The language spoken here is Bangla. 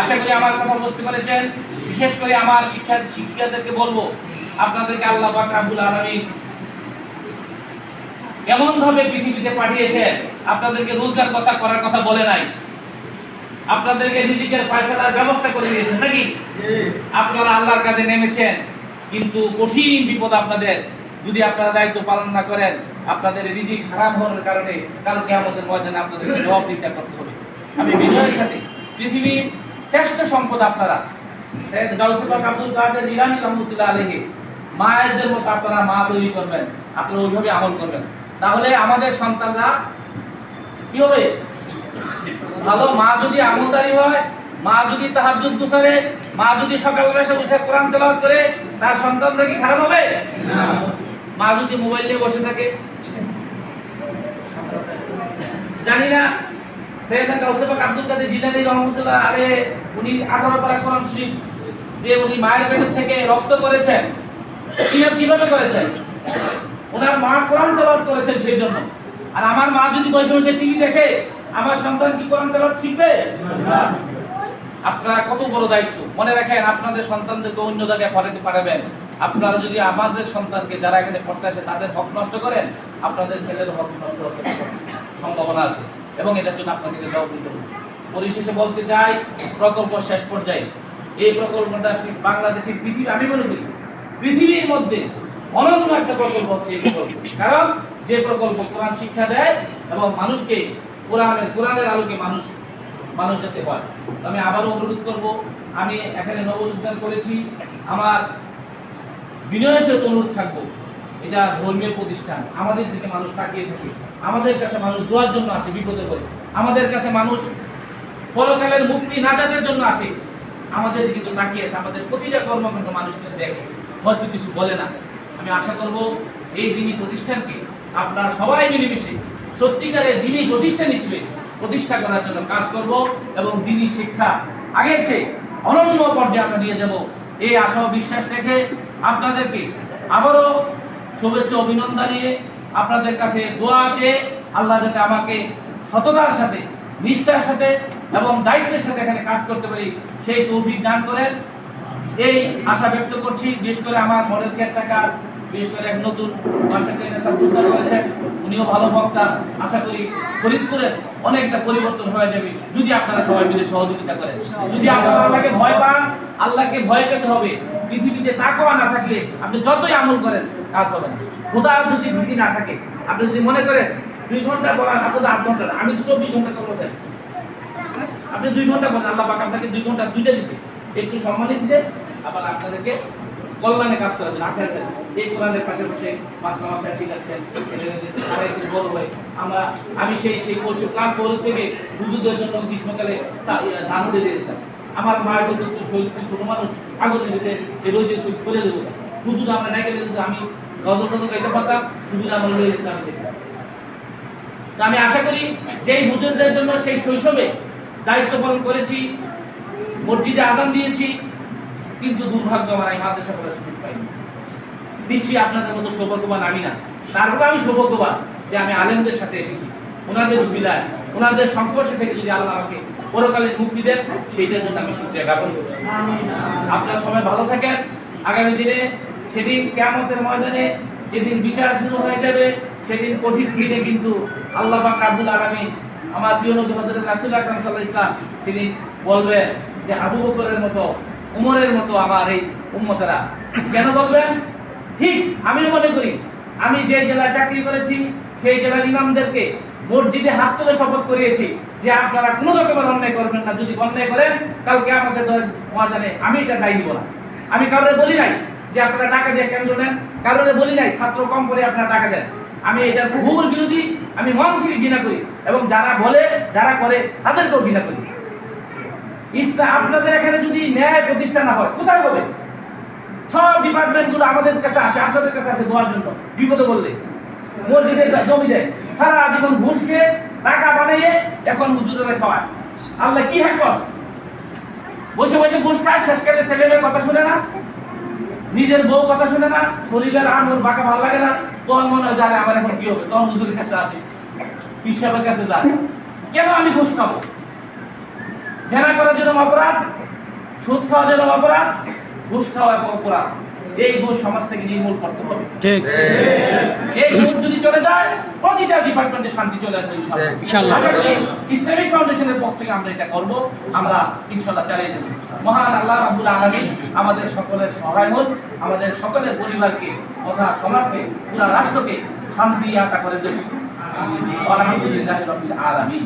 আশা করি আমার কথা বুঝতে পেরেছেন। বিশেষ করে আমার শিক্ষা শিক্ষিকাদেরকে বলব, আপনাদেরকে আল্লাহ পাক রাব্বুল আলামিন এমন ভাবে পৃথিবীতে পাঠিয়েছেন, আপনাদেরকে রোজগার কথা করার কথা বলে নাই। আপনাদেরকে রিজিকের ফয়সালার ব্যবস্থা করে দিয়েছেন, নাকি? আপনারা আল্লাহর কাছে নেমেছেন, কিন্তু কঠিন বিপদ আপনাদের, যদি আপনারা দায়িত্ব পালন না করেন, আপনাদের রিজিক খারাপ হওয়ার কারণে কালকে আমাদের ময়দানে আপনাদেরকে জবাব দিতে করতে হবে। আমি বিনয়ের সাথে পৃথিবীর শ্রেষ্ঠ সম্পদ আপনারা। সৈয়দ গাউসে আব্দুল কাদের জিলানী রহমতুল্লাহ আলাইহি মায়েদের মতো আপনারা মা তৈরি করবেন আপনারা ওইভাবে আমল করবেন। তাহলে আমাদের সন্তানরা কি হবে? ভালো মা যদি আমলদারি হয় মা যদি তাহাজ্জুদ গুছারে মা যদি সকালবেলা এসে উঠে কোরআন তেলাওয়াত করে তার সন্তানরা কি খারাপ হবে? মা যদি মোবাইল নিয়ে বসে থাকে। জানি না সৈয়দনা কাউসাবাক আব্দুল কাদের জিলানী রহমতুল্লাহ আলে, উনি 18 পারা কোরআন শরীফ যে উনি মায়ের পেট থেকে রক্ত করেছেন, কীভাবে করেছেন? ওনার মা কোরআন তেলাওয়াত করেছেন সেই জন্য। আর আমার মা যদি বসে বসে টিভি দেখে, আমার সন্তান কি কোরআন তেলাওয়াত শিখবে? আপনারা কত বড় দায়িত্ব। মনে রাখেন, আপনাদের সন্তানদেরকে অন্য জায়গায় পড়াতে পারবেন। আপনারা যদি আমাদের সন্তানকে যারা এখানে পড়তে আসে, তাদের হক নষ্ট করেন, আপনাদের ছেলের হক নষ্ট হতে সম্ভাবনা আছে। এবং এটার জন্য আপনাদেরকে দিতে পরিশেষে বলতে চাই, প্রকল্প শেষ পর্যায়ে এই প্রকল্পটা বাংলাদেশের পৃথিবী আমি মনে করি পৃথিবীর মধ্যে অনন্য একটা প্রকল্প হচ্ছে এই প্রকল্প। কারণ যে প্রকল্প কোরআন শিক্ষা দেয় এবং মানুষকে কোরআনের কোরআনের আলোকে মানুষ মানুষ যেতে হয়। আমি আবারও অনুরোধ করব, আমি এখানে নবযোগদান করেছি, আমার বিনয়ের সাথে অনুরোধ থাকব। এটা ধর্মীয় প্রতিষ্ঠান। আমাদের দিকে মানুষ তাকিয়ে থাকে। আমাদের কাছে মানুষ দোয়ার জন্য আসে, বিপদে পড়ে। আমাদের কাছে মানুষ পরকালের মুক্তি নাজাতের জন্য আসে। আমাদের দিকে তো তাকিয়ে আছে। আমাদের প্রতিটা কর্মকাণ্ড মানুষকে দেখে। হয়তো কিছু বলে না। আমি আশা করব এই দিনী প্রতিষ্ঠানকে আপনারা সবাই মিলেমিশে সত্যিকারের দিনই প্রতিষ্ঠান হিসেবে প্রতিষ্ঠা করার জন্য কাজ করব এবং দিনই শিক্ষা আগের চেয়ে অনন্য পর্যায়ে আমরা নিয়ে যাব। এই আশা বিশ্বাস রেখে আপনাদেরকে আবারও শুভেচ্ছা, অভিনন্দন নিয়ে আপনাদের কাছে দোয়া আছে আল্লাহ যাতে আমাকে সততার সাথে, নিষ্ঠার সাথে এবং দায়িত্বের সাথে এখানে কাজ করতে পারি, সেই তৌফিক দান করেন। এই আশা ব্যক্ত করছি, বিশেষ করে আমার মডেল কেয়ারটেকার, বিশেষ করে এক নতুন মাস্টার করেছেন উনিও ভালো বক্তা। আশা করি ফরিদপুরের অনেকটা পরিবর্তন হয়ে যাবে, যদি আপনারা সবাই মিলে সহযোগিতা করেন। যদি আপনারা আল্লাহকে ভয় পান, আল্লাহকে ভয় পেতে হবে, পৃথিবীতে তাকওয়া না থাকলে আপনি যতই আমল করেন কাজ হবে না। খোদার যদি ভীতি না থাকে, আপনি যদি মনে করেন দুই ঘণ্টা পড়ান আপনাদের আট ঘণ্টা আমি তো চব্বিশ ঘণ্টা করব স্যার আপনি দুই ঘণ্টা করেন আল্লাহ পাক আপনাকে দুই ঘণ্টা দুইটা দিছে। একটু সম্মানই দিছে, আবার আপনাদেরকে কল্যাণে কাজ করাবেন আখেরাতে এই কোরআনের পাশে বসে পাঁচ মাসে শিখাচ্ছেন ছেলেমেয়েদের তারা একটু বড় হয়। আমরা, আমি সেই সেই কোর্স ক্লাস ফোর থেকে হুজুরদের জন্য গ্রীষ্মকালে ধান উঠে দিয়ে দিতাম। আমার বলতো, তুই শরীর ছোট মানুষ আগুনে দিতে দিয়ে শরীর ফেলে দেবো হুজুর আমরা নাইকে দিতে আমি হুজুর আমার আমি আমি আশা করি হুজুরদের জন্য সেই শৈশবে দায়িত্ব পালন করেছি মসজিদে আদান দিয়েছি কিন্তু দুর্ভাগ্য আমার এই মাদ্রাসা পড়ার সুযোগ পাইনি। নিশ্চয়ই আপনাদের মতো সৌভাগ্যবান আমি না। তারপরে আমি সৌভাগ্যবান যে আমি আলেমদের সাথে এসেছি। ওনাদের ওনাদের সংস্পর্শে থেকে যদি আল্লাহ আমাকে পরকালে মুক্তি দেন সেইটার জন্য আমি শুক্রিয়া জ্ঞাপন করছি। আপনারা সবাই ভালো থাকেন। আগামী দিনে সেদিন কেমতের ময়দানে যেদিন বিচার শুরু হয়ে যাবে, সেদিন কঠিন দিনে কিন্তু আল্লাহ পাক আব্দুল আলামিন আমার প্রিয় নবী হযরত রাসূল আকরাম সাল্লাল্লাহু আলাইহি ওয়াসাল্লাম, তিনি বলবেন যে আবু বকরের মতো, উমরের মতো আমার এই উম্মতেরা। কেন বলবেন? ঠিক আমি মনে করি, আমি যে জেলায় চাকরি করেছি, সেই জেলার ইমামদেরকে মসজিদে হাত তুলে শপথ করিয়েছি যে আপনারা কোনো রকমের অন্যায় করবেন না। যদি অন্যায় করেন, কালকে আমাদের ময়দানে আমি এটা দায়ী নিব না। আমি কারোর বলি নাই যে আপনারা টাকা দিয়ে কেন্দ্র নেন কারোর বলি নাই, ছাত্র কম করে আপনারা টাকা দেন। আমি এটা ঘুর বিরোধী, আমি মন থেকে ঘৃণা করি এবং যারা বলে, যারা করে, তাদেরকেও ঘৃণা করি। ইসলাম আপনাদের এখানে যদি ন্যায় প্রতিষ্ঠা না হয়, কোথায় হবে? সব ডিপার্টমেন্টগুলো আমাদের কাছে আসে, আপনাদের কাছে আসে দেওয়ার জন্য, বিপদে বললে মসজিদে জমি দেয়, সারা জীবন ঘুষ খেয়ে টাকা বানিয়ে এখন হুজুরেরা খাওয়ায়। আল্লাহ কি হ্যাকর বসে বসে ঘুষ খায় শেষকালে ছেলেমেয়ের কথা শুনে না? নিজের বউ কথা শুনে না, শরীরের আঙুর বাঁকা ভালো লাগে না, তখন মনে হয় জানে আমার এখন কি হবে? তখন হুজুরের কাছে আসে পিসাবের কাছে যায় কেন আমি ঘুষ খাব? জেনা করার জন্য অপরাধ, সুদ খাওয়ার জন্য অপরাধ, ঘুষ খাওয়া অপরাধ। এই সমাজ থেকে নির্মূল করতে হবে। ঠিক। এই যদি চলে যায় প্রতিটা ডিপার্টমেন্টে শান্তি চলে আসবে ইনশাআল্লাহ ইসলামিক ফাউন্ডেশনের পক্ষ থেকে আমরা এটা করব। আমরা ইনশাআল্লাহ চালিয়ে দেব মহান আল্লাহ রাব্বুল আলামিন আমাদের সকলের সহায় হন আমাদের সকলের পরিবারকে তথা সমাজকে পুরা রাষ্ট্রকে শান্তি আটা করে দেব আলহামদুলিল্লাহ রাব্বিল আলামিন।